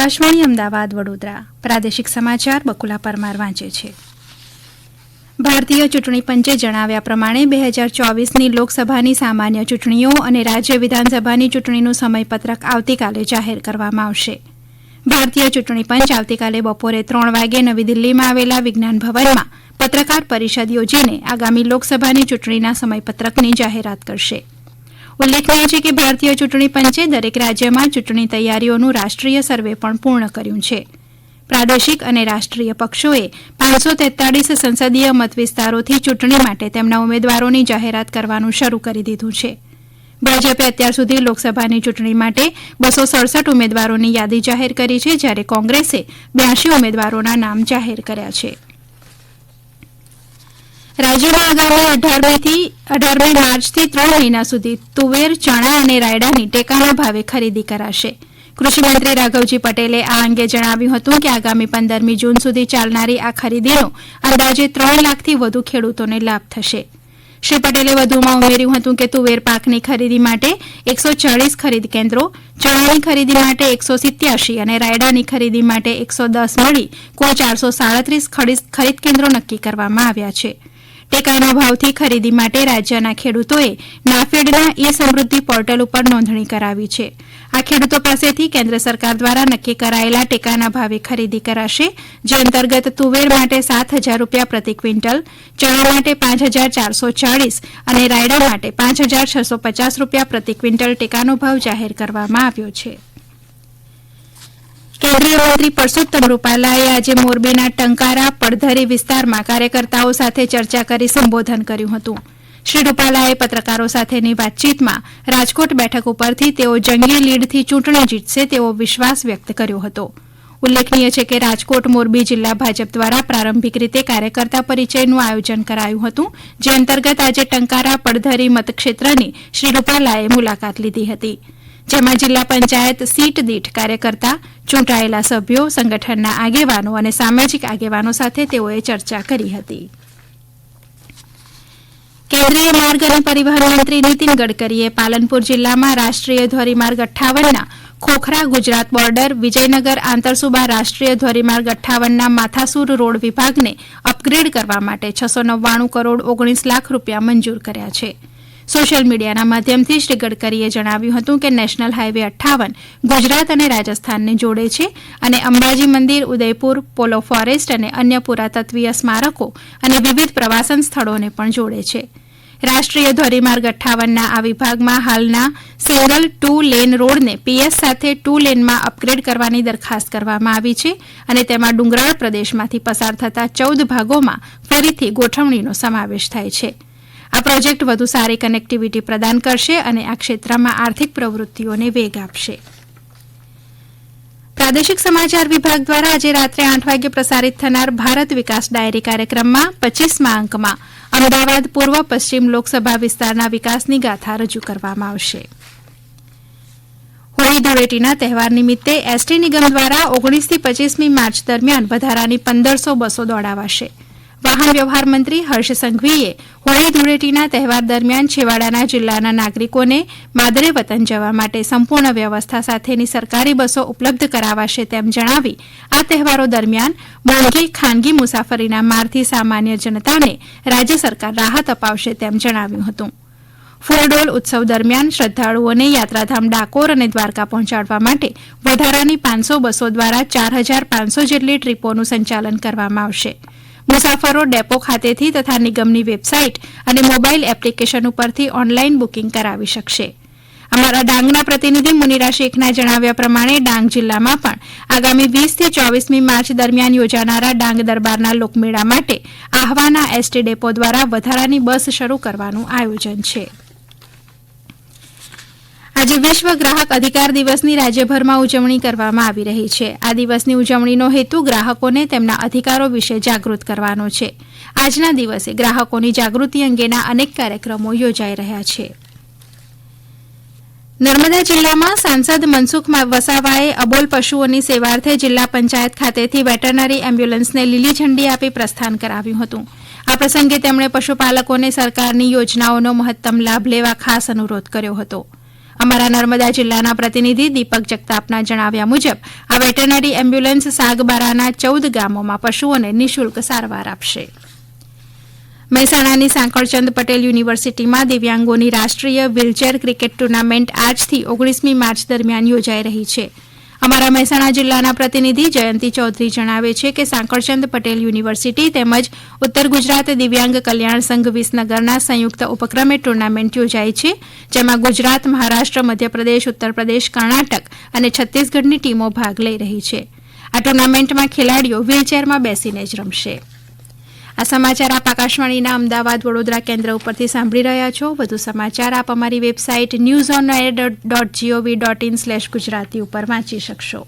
આકાશવાણી અમદાવાદ, વડોદરા. પ્રાદેશિક સમાચાર બકુલા પરમાર વાંચે છે. ભારતીય ચૂંટણી પંચે જણાવ્યા પ્રમાણે બે હજાર ચોવીસની લોકસભાની સામાન્ય ચૂંટણીઓ અને રાજ્ય વિધાનસભાની ચૂંટણીનું સમયપત્રક આવતીકાલે જાહેર કરવામાં આવશે. ભારતીય ચૂંટણી પંચ આવતીકાલે બપોરે ત્રણ વાગે નવી દિલ્હીમાં આવેલા વિજ્ઞાન ભવનમાં પત્રકાર પરિષદ યોજીને આગામી લોકસભાની ચૂંટણીના સમયપત્રકની જાહેરાત કરશે. ઉલ્લેખનીય છે કે ભારતીય ચૂંટણી પંચે દરેક રાજ્યમાં ચૂંટણી તૈયારીઓનું રાષ્ટ્રીય સર્વે પણ પૂર્ણ કર્યું છે. પ્રાદેશિક અને રાષ્ટ્રીય પક્ષોએ પાંચસો તેતાળીસ સંસદીય મતવિસ્તારોથી ચૂંટણી માટે તેમના ઉમેદવારોની જાહેરાત કરવાનું શરૂ કરી દીધું છે. ભાજપે અત્યાર સુધી લોકસભાની ચૂંટણી માટે બસો સડસઠ ઉમેદવારોની યાદી જાહેર કરી છે, જ્યારે કોંગ્રેસે બ્યાસી ઉમેદવારોના નામ જાહેર કર્યા છે. રાજ્યમાં આગામી અઢારમીથી અઢારમી માર્ચથી ત્રણ મહિના સુધી તુવેર, ચણા અને રાયડાની ટેકાના ભાવે ખરીદી કરાશે. કૃષિમંત્રી રાઘવજી પટેલે આ અંગે જણાવ્યું હતું કે આગામી પંદરમી જૂન સુધી ચાલનારી આ ખરીદીનો અંદાજે ત્રણ લાખથી વધુ ખેડૂતોને લાભ થશે. શ્રી પટેલે વધુમાં ઉમેર્યું હતું કે તુવેર પાકની ખરીદી માટે એકસો ચાળીસ ખરીદ કેન્દ્રો, ચણાની ખરીદી માટે એકસો સિત્યાસી અને રાયડાની ખરીદી માટે એકસો દસ મળી કુલ ચારસો સાડત્રીસ ખરીદ કેન્દ્રો નક્કી કરવામાં આવ્યા છે. ટેકાના ભાવથી ખરીદી માટે રાજ્યના ખેડૂતોએ નાફેડના ઇ સમૃદ્ધિ પોર્ટલ ઉપર નોંધણી કરાવી છે. આ ખેડૂતો પાસેથી કેન્દ્ર સરકાર દ્વારા નક્કી કરાયેલા ટેકાના ભાવે ખરીદી કરાશે, જે અંતર્ગત તુવેર માટે સાત હજાર રૂપિયા પ્રતિ ક્વિન્ટલ, ચણા માટે પાંચ હજાર ચારસો ચાળીસ અને રાયડા માટે પાંચ હજાર છસો પચાસ રૂપિયા પ્રતિ ક્વિન્ટલ ટેકાનો ભાવ જાહેર કરવામાં આવ્યો છે. કેન્દ્રીય મંત્રી પરસોત્તમ રૂપાલાએ આજે મોરબીના ટંકારા પડધરી વિસ્તારમાં કાર્યકર્તાઓ સાથે ચર્ચા કરી સંબોધન કર્યું હતું. શ્રી રૂપાલાએ પત્રકારો સાથેની વાતચીતમાં રાજકોટ બેઠક ઉપરથી તેઓ જંગી લીડથી ચૂંટણી જીતશે તેવો વિશ્વાસ વ્યક્ત કર્યો હતો. ઉલ્લેખનીય છે કે રાજકોટ, મોરબી જિલ્લા ભાજપ દ્વારા પ્રારંભિક રીતે કાર્યકર્તા પરિચયનું આયોજન કરાયું હતું, જે અંતર્ગત આજે ટંકારા પડધરી મતક્ષેત્રની શ્રી રૂપાલાએ મુલાકાત લીધી હતી. જેમાં જિલ્લા પંચાયત સીટ દીઠ કાર્યકર્તા, ચૂંટાયેલા સભ્યો, સંગઠનના આગેવાનો અને સામાજિક આગેવાનો સાથે તેઓએ ચર્ચા કરી હતી. કેન્દ્રીય માર્ગ અને પરિવહન મંત્રી નીતિન ગડકરીએ પાલનપુર જિલ્લામાં રાષ્ટ્રીય ધોરીમાર્ગ અઠ્ઠાવનના ખોખરા ગુજરાત બોર્ડર, વિજયનગર આંતરસુબા રાષ્ટ્રીય ધોરીમાર્ગ અઠ્ઠાવનના માથાસુર રોડ વિભાગને અપગ્રેડ કરવા માટે છસો નવ્વાણું કરોડ ઓગણીસ લાખ રૂપિયા મંજૂર કર્યા છે. સોશિયલ મીડિયાના માધ્યમથી શ્રી ગડકરીએ જણાવ્યું હતું કે નેશનલ હાઇવે અઠ્ઠાવન ગુજરાત અને રાજસ્થાનને જોડે છે અને અંબાજી મંદિર, ઉદયપુર, પોલો ફોરેસ્ટ અને અન્ય પુરાતત્વીય સ્મારકો અને વિવિધ પ્રવાસન સ્થળોને પણ જોડે છે. રાષ્ટ્રીય ધોરીમાર્ગ અઠ્ઠાવનના આ વિભાગમાં હાલના સિંગલ ટુ લેન રોડને પીએસ સાથે ટુ લેનમાં અપગ્રેડ કરવાની દરખાસ્ત કરવામાં આવી છે અને તેમાં ડુંગરાળ પ્રદેશમાંથી પસાર થતા ચૌદ ભાગોમાં ફરીથી ગોઠવણીનો સમાવેશ થાય છે. આ પ્રોજેક્ટ વધુ સારી કનેક્ટિવિટી પ્રદાન કરશે અને આ ક્ષેત્રમાં આર્થિક પ્રવૃત્તિઓને વેગ આપશે. પ્રાદેશિક સમાચાર વિભાગ દ્વારા આજે રાત્રે આઠ વાગે પ્રસારિત થનાર ભારત વિકાસ ડાયરી કાર્યક્રમમાં પચીસમા અંકમાં અમદાવાદ પૂર્વ પશ્ચિમ લોકસભા વિસ્તારના વિકાસની ગાથા રજૂ કરવામાં આવશે. હોળી ધૂળેટીના તહેવાર નિમિત્તે એસટી નિગમ દ્વારા ઓગણીસથી પચીસમી માર્ચ દરમિયાન વધારાની પંદરસો બસો દોડાવાશે. વાહન વ્યવહાર મંત્રી હર્ષ સંઘવીએ હોળી ધૂળેટીના તહેવાર દરમિયાન છેવાડાના જિલ્લાના નાગરિકોને માદરે વતન જવા માટે સંપૂર્ણ વ્યવસ્થા સાથેની સરકારી બસો ઉપલબ્ધ કરાવાશે તેમ જણાવી આ તહેવારો દરમિયાન મોંઘી, ખાનગી મુસાફરીના મારથી સામાન્ય જનતાને રાજ્ય સરકાર રાહત અપાવશે તેમ જણાવ્યું હતું. ફૂલડોલ ઉત્સવ દરમિયાન શ્રદ્ધાળુઓને યાત્રાધામ ડાકોર અને દ્વારકા પહોંચાડવા માટે વધારાની પાંચસો બસો દ્વારા ચાર હજાર પાંચસો જેટલી ટ્રીપોનું સંચાલન કરવામાં આવશે. મુસાફરો ડેપો ખાતેથી તથા નિગમની વેબસાઇટ અને મોબાઇલ એપ્લિકેશન ઉપરથી ઓનલાઇન બુકિંગ કરાવી શકશે. અમારા ડાંગના પ્રતિનિધિ મુનિરા શેખના જણાવ્યા પ્રમાણે ડાંગ જિલ્લામાં પણ આગામી વીસથી ચોવીસમી માર્ચ દરમિયાન યોજાનારા ડાંગ દરબારના લોકમેળા માટે આહવાના એસટી ડેપો દ્વારા વધારાની બસ શરૂ કરવાનું આયોજન છે. આજે વિશ્વ ગ્રાહક અધિકાર દિવસની રાજ્યભરમાં ઉજવણી કરવામાં આવી રહી છે. આ દિવસની ઉજવણીનો હેતુ ગ્રાહકોને તેમના અધિકારો વિશે જાગૃત કરવાનો છે. આજના દિવસે ગ્રાહકોની જાગૃતિ અંગેના અનેક કાર્યક્રમો યોજાઈ રહ્યા છે. નર્મદા જિલ્લામાં સાંસદ મનસુખ વસાવાએ અબોલ પશુઓની સેવાર્થે જિલ્લા પંચાયત ખાતેથી વેટરનરી એમ્બ્યુલન્સને લીલી ઝંડી આપી પ્રસ્થાન કરાવ્યું હતું. આ પ્રસંગે તેમણે પશુપાલકોને સરકારની યોજનાઓનો મહત્તમ લાભ લેવા ખાસ અનુરોધ કર્યો હતો. અમારા નર્મદા જિલ્લાના પ્રતિનિધિ દીપક જગતાપના જણાવ્યા મુજબ, આ વેટરનરી એમ્બ્યુલન્સ સાગબારાના ચૌદ ગામોમાં પશુઓને નિઃશુલ્ક સારવાર આપશે. મહેસાણાની સાંકળચંદ પટેલ યુનિવર્સિટીમાં દિવ્યાંગોની રાષ્ટ્રીય વ્હીલચેર ક્રિકેટ ટુર્નામેન્ટ આજથી ઓગણીસમી માર્ચ દરમિયાન યોજાઈ રહી છે. અમારા મહેસાણા જિલ્લાના પ્રતિનિધિ જયંતિ ચૌધરી જણાવે છે કે સાંકળચંદ પટેલ યુનિવર્સિટી તેમજ ઉત્તર ગુજરાત દિવ્યાંગ કલ્યાણ સંઘ વિસનગરના સંયુક્ત ઉપક્રમે ટુર્નામેન્ટ યોજાઈ છે, જેમાં ગુજરાત, મહારાષ્ટ્ર, મધ્યપ્રદેશ, ઉત્તરપ્રદેશ, કર્ણાટક અને છત્તીસગઢની ટીમો ભાગ લઈ રહી છે. આ ટુર્નામેન્ટમાં ખેલાડીઓ વ્હીલચેરમાં બેસીને જ રમશે. આ સમાચાર આપ આકાશવાણીના અમદાવાદ વડોદરા કેન્દ્ર ઉપરથી સાંભળી રહ્યા છો. વધુ સમાચાર આપ અમારી website news on air dot G O V dot in slash Gujarati ઉપર વાંચી શકશો.